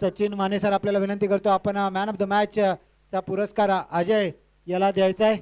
Sachin Mane sir आपल्याला विनंती करतो आपण मॅन ऑफ द मॅच चा पुरस्कार अजय याला द्यायचा आहे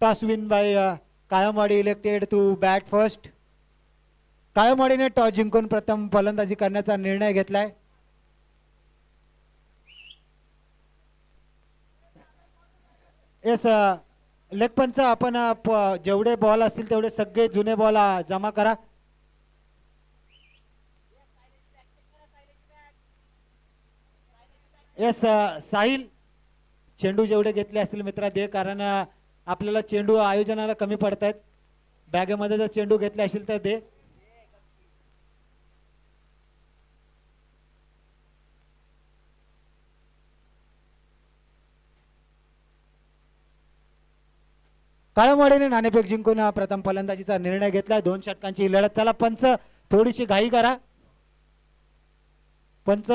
toss win by Kalamwadi elected to bat first काळमवाडीने toss जिंकून प्रथम फलंदाजी करण्याचा निर्णय घेतलाय. येस लेगपंच आपण जेवढे बॉल असतील तेवढे सगळे जुने बॉल जमा करा. येस साहिल चेंडू जेवढे घेतले असतील मित्रा दे कारण आपल्याला चेंडू आयोजनाला कमी पडत आहेत बॅगेमध्ये जर चेंडू घेतले असेल तर दे. काळमवाडीने नाणेफेक जिंकून प्रथम फलंदाजीचा निर्णय घेतलाय दोन षटकांची लढत. चला पंच थोडीशी घाई करा. पंच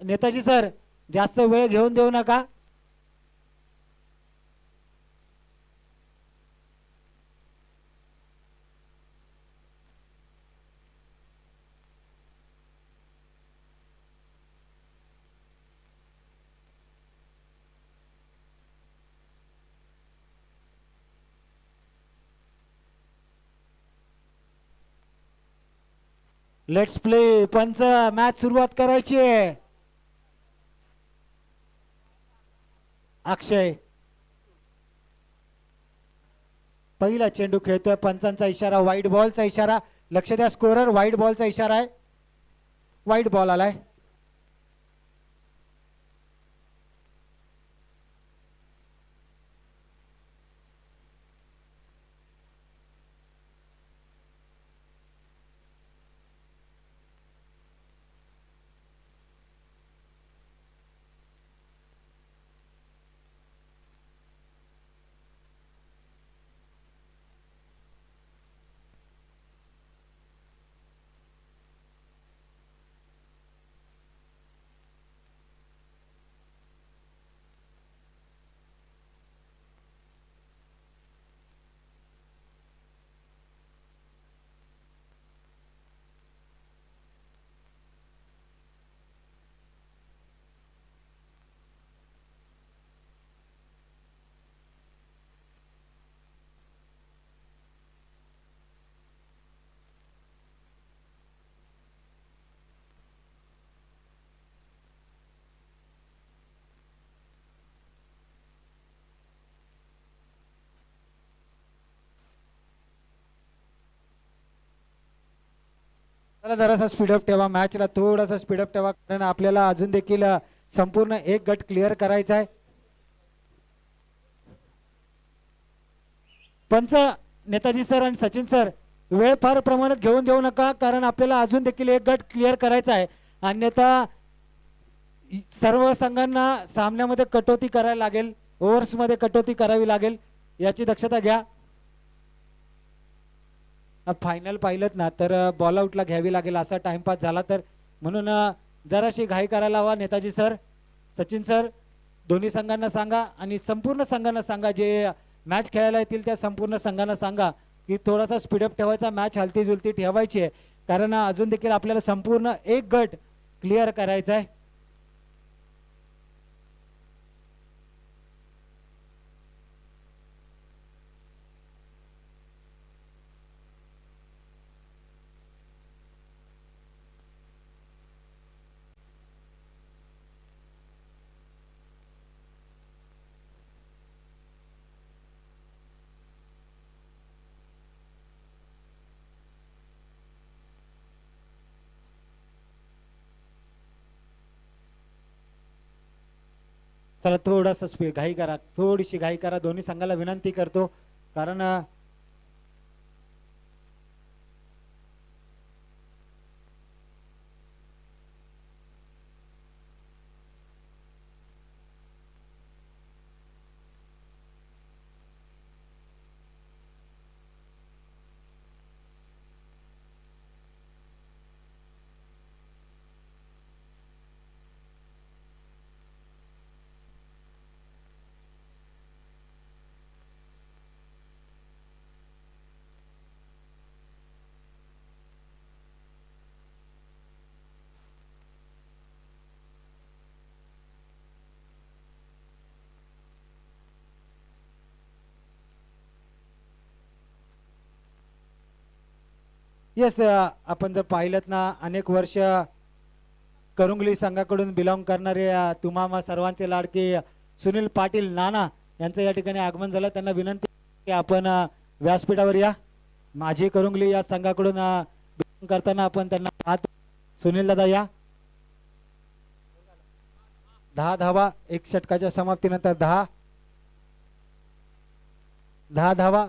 नेताजी सर जास्त वेळ घेऊन देऊ नका. लेट्स प्ले पंच मॅच सुरुवात करायची आहे. अक्षय. पहिला चेंडू खेळतोय पंचांचा इशारा वाईट बॉलचा इशारा. लक्ष द्या स्कोरर वाईट बॉलचा इशारा आहे. वाईट बॉल आलाय. जरासा स्पीडअप ठेवा मॅचला थोडासा स्पीडअप ठेवा कारण आपल्याला अजून देखील संपूर्ण एक गट क्लिअर करायचा आहे. पंच नेताजी सर आणि सचिन सर वेळ फार प्रमाणात घेऊन देऊ नका कारण आपल्याला अजून देखील एक गट क्लिअर करायचा आहे. अन्यथा सर्व संघांना सामन्यामध्ये कटोती करायला लागेल ओव्हर्समध्ये कटोती करावी लागेल याची दक्षता घ्या. फायनल पाहिलं ना तर बॉल आउटला घ्यावी लागेल असा टाइमपास झाला तर म्हणून जराशी घाई करायला हवा नेताजी सर सचिन सर दोन्ही संघांना सांगा आणि संपूर्ण संघांना सांगा जे मॅच खेळायला येतील त्या संपूर्ण संघांना सांगा की थोडासा स्पीडअप ठेवायचा मॅच हलती जुलती ठेवायची आहे. कारण अजून देखील आपल्याला संपूर्ण एक गट क्लिअर करायचा आहे. चला थोडासा स्पीड घाई करा. थोडीशी घाई करा. दोन्ही संघाला विनंती करतो. कारण येस uh, आपण जर पाहिलं ना अनेक वर्ष करुंगली संघाकडून बिलॉंग करणारे uh, अ, तुम्हा सर्वांचे लाडके सुनील पाटील नाना यांचं या ठिकाणी आगमन झालं. त्यांना विनंती की आपण uh, व्यासपीठावर या. माझी करुंगली या संघाकडून बिलॉंग करताना आपण त्यांना पाहतो. सुनील दादा या. दहा धावा एक षटकाच्या समाप्तीनंतर दहा. दहा धावा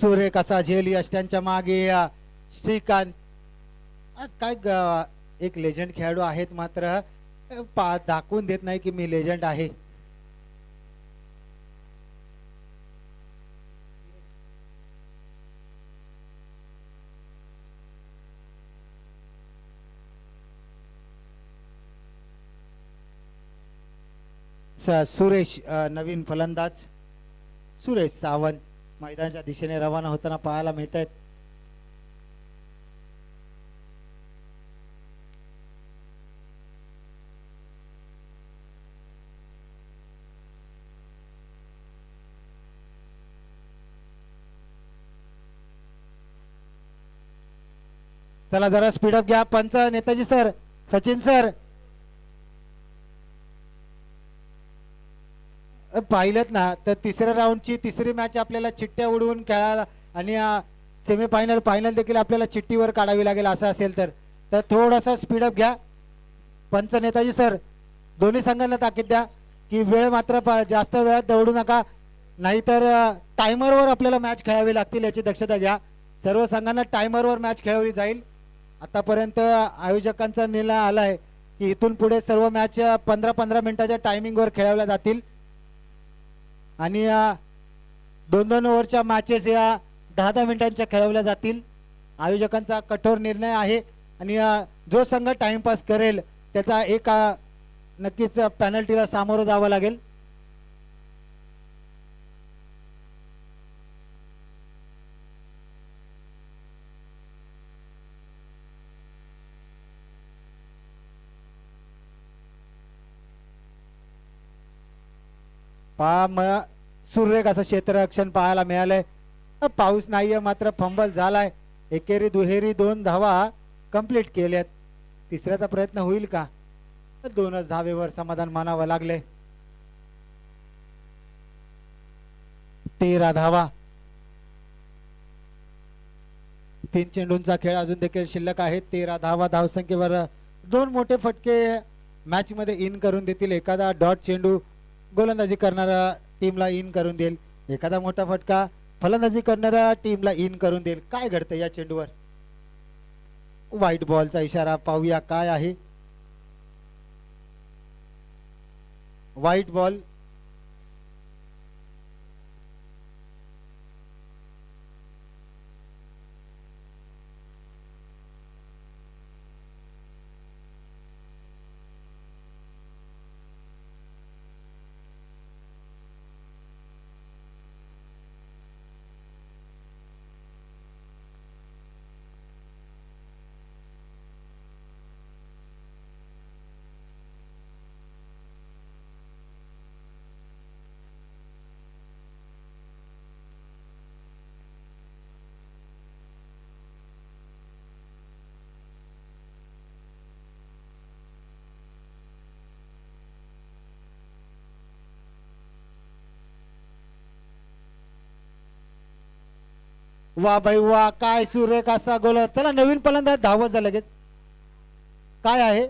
सूर्य कसा झेल यष्ट्यांच्या मागे श्रीकांत. काय एक लेजंड खेळाडू आहेत मात्र दाखवून देत नाही की मी लेजंड आहे. सुरेश नवीन फलंदाज. सुरेश सावंत. मैदानाच्या दिशेने रवाना होताना पाहायला मिळत आहेत चला जरा स्पीडअप घ्या. पंच नेताजी सर सचिन सर पाहिलं ना. तर तिसऱ्या राऊंडची तिसरी मॅच आपल्याला चिठ्ठ्या उडवून खेळायला आणि सेमीफायनल फायनल देखील आपल्याला चिठ्ठीवर काढावी लागेल असं असेल तर. तर थोडासा स्पीडअप घ्या. पंच नेताजी सर दोन्ही संघांना ताकीद द्या की वेळ मात्र जास्त वेळात दौडू नका. नाहीतर टायमरवर आपल्याला मॅच खेळावी लागतील याची दक्षता घ्या. सर्व संघांना टायमरवर मॅच खेळवली जाईल. आतापर्यंत आयोजकांचा निर्णय आला आहे की इथून पुढे सर्व मॅच पंधरा पंधरा मिनिटाच्या टायमिंगवर खेळवल्या जातील. आणि दोन दोन ओव्हरच्या मॅचेस या दहा दहा मिनिटांच्या खेळवल्या जातील. आयोजकांचा कठोर निर्णय आहे. आणि जो संघ टाइमपास करेल त्याचा एक नक्कीच पॅनल्टीला सामोरं जावं लागेल. पहा म सूर्य कसं क्षेत्ररक्षण पाहायला मिळालंय? पाऊस नाहीये मात्र फंबल झालाय. एकेरी दुहेरी दोन धावा कंप्लीट केल्यात. तिसऱ्याचा प्रयत्न होईल का? दोनच धावेवर समाधान मानावं लागले. तेरा धावा. तीन चेंडूंचा खेळ अजून देखील शिल्लक आहे. तेरा धावा धावसंख्येवर दोन मोठे फटके मॅच मध्ये इन करून देतील एखादा डॉट चेंडू. गोलंदाजी करणाऱ्या टीमला इन करून देईल. एखादा मोठा फटका फलंदाजी करणाऱ्या टीमला इन करून देईल. काय घडतं या चेंडूवर? व्हाईट बॉलचा इशारा पाहूया काय आहे? व्हाईट बॉल वा बाई वा काय सूर्य कसा गोल. चला नवीन फलंदाज धावत जा लगेच. काय आहे?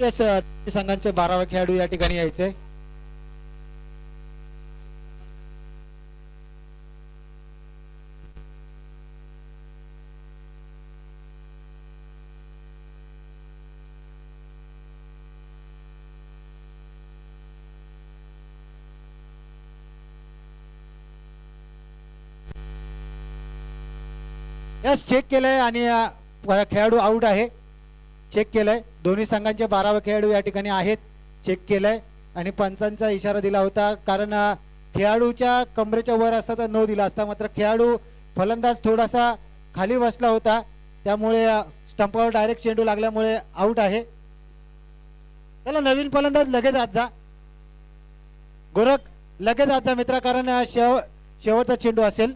येस संघांचे बारावे खेळाडू या ठिकाणी यायचे. यस चेक केलंय आणि खेळाडू आउट आहे. चेक केलंय. दोन्ही संघांचे बारावे खेळाडू या ठिकाणी आहेत. चेक केलंय. आणि पंचांचा इशारा दिला होता. कारण खेळाडूच्या कमरेच्या वर असता तर नो दिला असता. मात्र खेळाडू फलंदाज थोडासा खाली बसला होता. त्यामुळे स्टंपावर डायरेक्ट चेंडू लागल्यामुळे आउट आहे. त्याला नवीन फलंदाज लगेच आत जा. गोरख लगेच आज जा मित्रा. कारण शेव शेवटचा चेंडू असेल.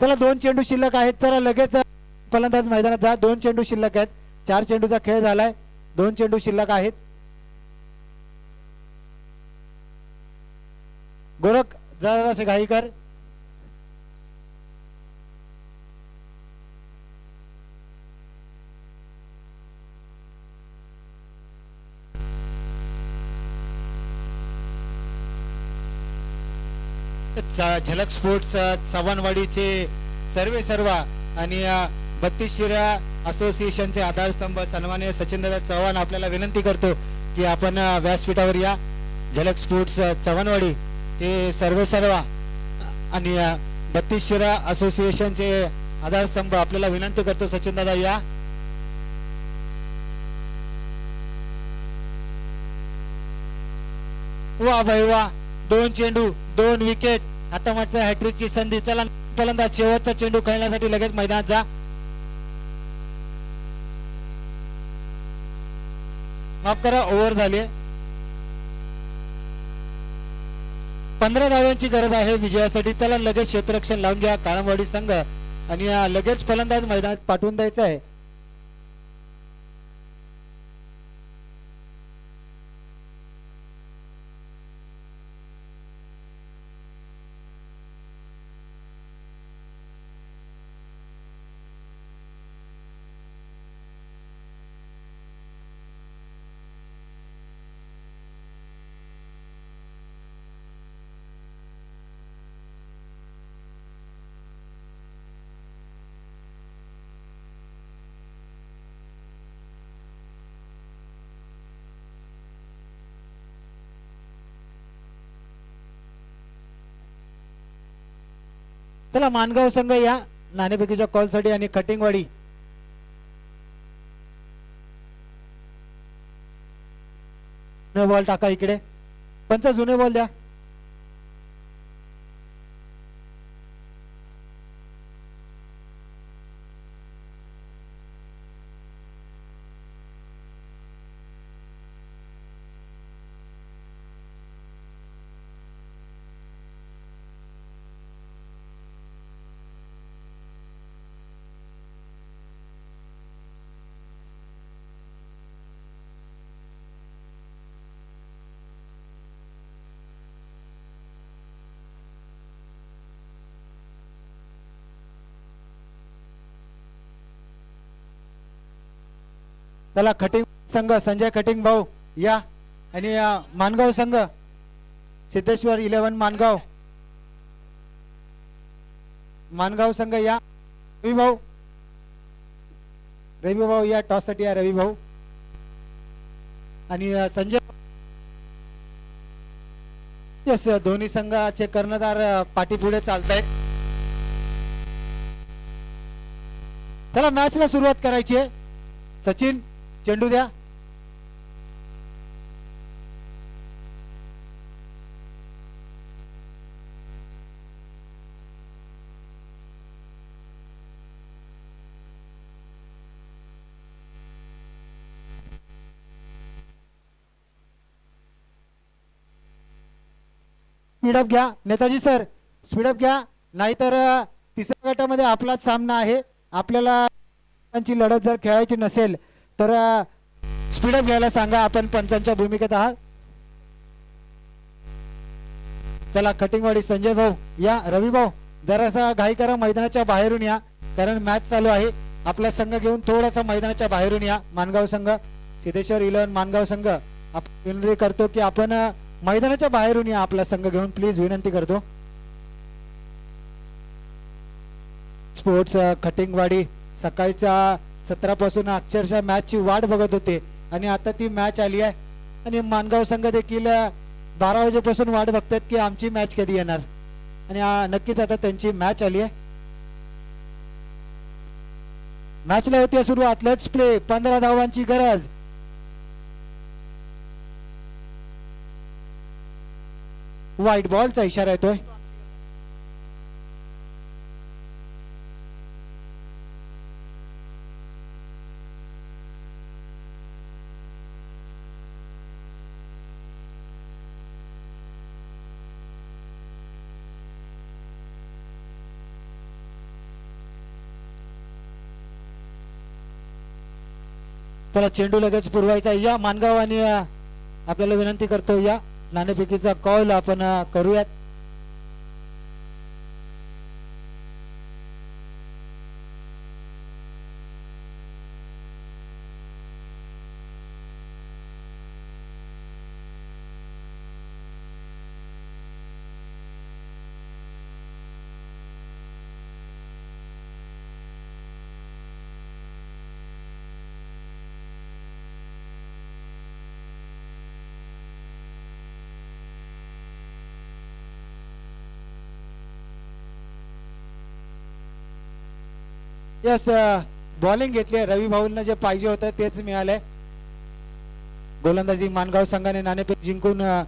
चला दोन चेंडू शिल्लक आहेत. चला लगेच फलंदाज मैदानात जा. दोन चेंडू शिल्लक आहेत. चार चेंडूचा खेळ झालाय. दोन चेंडू शिल्लक आहेत. गोरख जरासे घाई कर च- झलक स्पोर्ट्स चव्हाणवाडीचे सर्वे सर्वा आणि बत्तीस शिरा असोसिएशनचे आधारस्तंभ सन्मान्य सचिनदादा चव्हाण आपल्याला विनंती करतो की आपण व्यासपीठावर या. झलक स्पोर्ट्स चव्हाणवाडी ते सर्वे सर्वा आणि बत्तीस शिरा असोसिएशनचे आधारस्तंभ आपल्याला विनंती करतो सचिनदादा या. वा भाई वा दोन चेंडू दोन विकेट आता मात्र हॅट्रिकची संधी. चला फलंदाज शेवटचा चेंडू खेळण्यासाठी लगेच मैदानात जा. माफ करा ओव्हर झाली पंधरा धाव्यांची गरज आहे विजयासाठी. त्याला लगेच क्षेत्ररक्षण लावून घ्या. काळमवाडी संघ. आणि लगेच फलंदाज मैदानात पाठवून द्यायचा आहे. चला मानगाव संघ या नाणेफेकीच्या कॉलसाठी आणि कटिंगवाडी न बॉल टाका इकडे. पंच जुने बॉल द्या. चला खटिंग संघ संजय खटिंग भाऊ या. आणि मानगाव संघ. सिद्धेश्वर इलेव्हन मानगाव. मानगाव संघ या. रवी भाऊ. रवी भाऊ या. टॉससाठी या रवी भाऊ. आणि संजय. येस दोन्ही संघाचे कर्णधार अं, पाठीपुढे चालत आहेत चला मॅचला सुरुवात करायची आहे. सचिन चेंडू द्या. स्पीडअप घ्या. नेताजी सर स्पीडअप घ्या. नाहीतर तिसऱ्या गटामध्ये आपलाच सामना आहे. आपल्याला लढत जर खेळायची नसेल तर स्पीडअप घ्यायला सांगा आपण पंचांच्या भूमिकेत आहात. चला कटिंगवाडी संजय भाऊ या रवी भाऊ जरासा घाई करा मैदानाच्या बाहेरून या कारण मॅच चालू आहे. आपला संघ घेऊन थोडासा मैदानाच्या बाहेरून या मानगाव संघ सिद्धेश्वर इलेव्हन मानगाव संघ. आपण विनंती करतो की आपण मैदानाच्या बाहेरून या आपला संघ घेऊन. प्लीज विनंती करतो. स्पोर्ट्स कटिंगवाडी खटिंगवाडी सकाळच्या सतरापासून अक्षरशः मॅचची वाट बघत होते. आणि आता ती मॅच आली आहे. आणि मानगाव संघ देखील बारा वाजेपासून वाट बघतात की आमची मॅच कधी येणार. आणि नक्कीच आता त्यांची मॅच आली आहे. मॅचला होती सुरुवात लेट्स प्ले पंधरा धावांची गरज. वाईट बॉलचा इशारा येतोय. त्याला चेंडू लगेच पुरवायचा या मानगाव आणि आपल्याला विनंती करतो या नाणेफेकीचा कॉल आपण करूयात. यस बॉलिंग uh, घेतली रवी भाऊंना जे पाहिजे होतं तेच मिळालंय. गोलंदाजी मानगाव संघाने नाणेफेक जिंकून uh,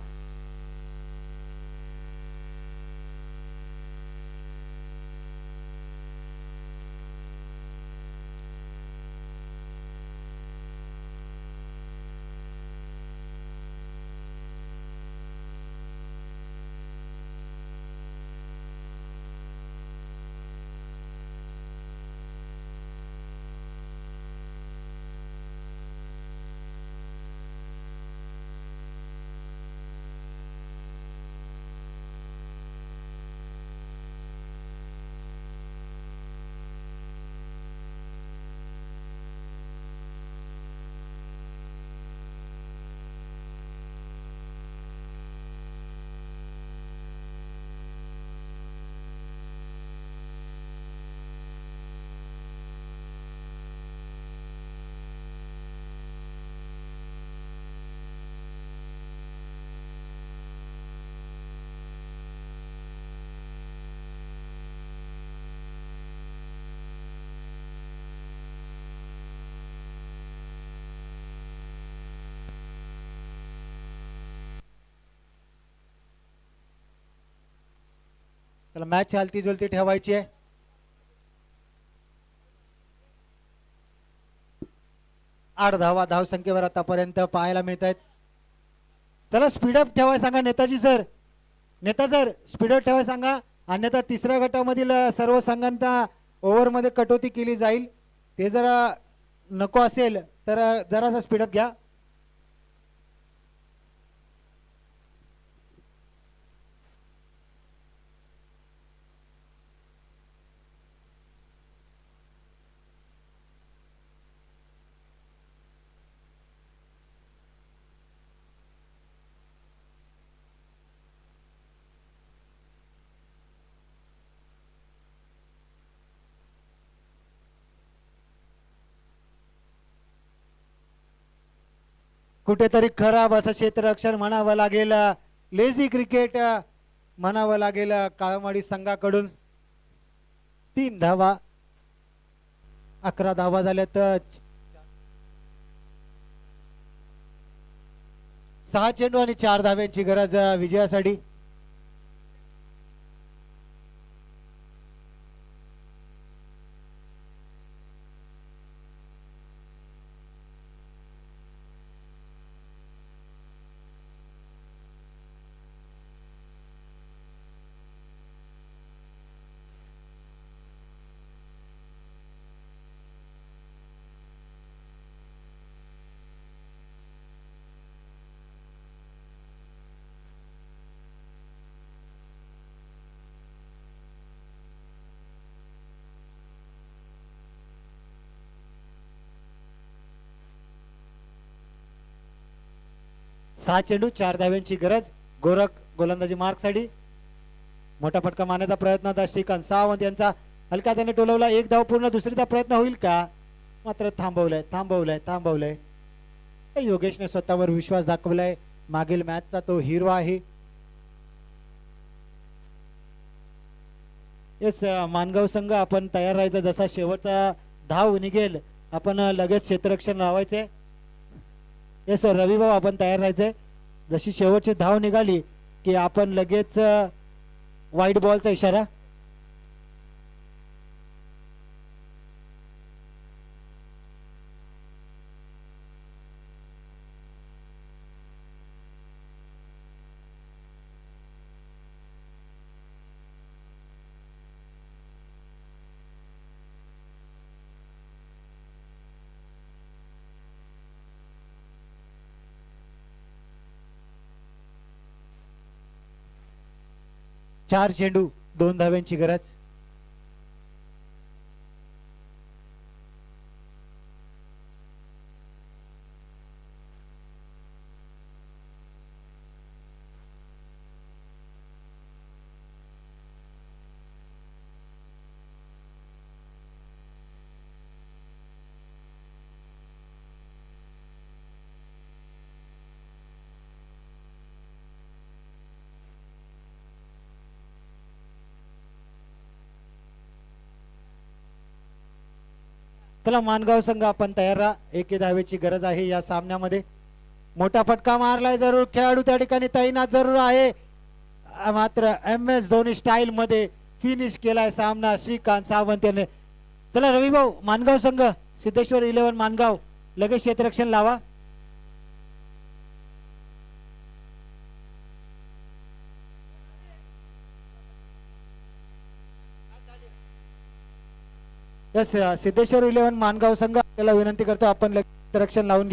त्याला मॅच हालती जुलती ठेवायची आहे. आठ धावा धाव संख्येवर आतापर्यंत पाहायला मिळत आहेत त्याला स्पीडअप ठेवाय सांगा Netaji sir Neta sir speed up ठेवाय सांगा. अन्यथा तिसऱ्या गटामधील सर्व संघांना ओव्हरमध्ये कटोती केली जाईल. ते जरा नको असेल तर जरासा स्पीडअप घ्या. कुठेतरी खराब असं क्षेत्ररक्षण म्हणावं लागेल. लेझी क्रिकेट म्हणावं लागेल काळमाडी संघाकडून. तीन धावा अकरा धावा झाल्या तर सहा चेंडू आणि चार धाव्यांची गरज विजयासाठी. सहा चेंडू चार धाव्यांची गरज. गोरख गोलंदाजी मार्कसाठी मोठा फटका मारण्याचा प्रयत्न होता श्रीकांत सावंत यांचा. हलका त्याने टोलवला. एक धाव पूर्ण. दुसरीचा प्रयत्न होईल का? मात्र थांबवलंय थांबवलंय थांबवलंय. योगेशने स्वतःवर विश्वास दाखवलाय. मागील मॅचचा तो हिरो आहे. येस मानगाव संघ आपण तयार राहायचं. जसा शेवटचा धाव निघेल आपण लगेच क्षेत्ररक्षण लावायचे येस रवी भाऊ आपण तयार राहायचंय. जशी शेवटची धाव निघाली की आपण लगेच वाईट बॉलचा इशारा चार चेंडू दोन धाव्यांची गरज. चला मानगाव संघ आपण तयार राहा. एके धावेची गरज आहे या सामन्यामध्ये. मोठा फटका मारलाय जरूर. खेळाडू त्या ठिकाणी तैनात जरूर आहे. मात्र एम एस धोनी स्टाईल मध्ये फिनिश केलाय सामना. श्रीकांत सावंत याने. चला रवी भाऊ मानगाव संघ सिद्धेश्वर इलेव्हन मानगाव. लगेच क्षेत्ररक्षण लावा. यस सिद्धेश्वर इलेव्हन मानगाव संघ आपल्याला विनंती करतो आपण रक्षण लावून घ्या.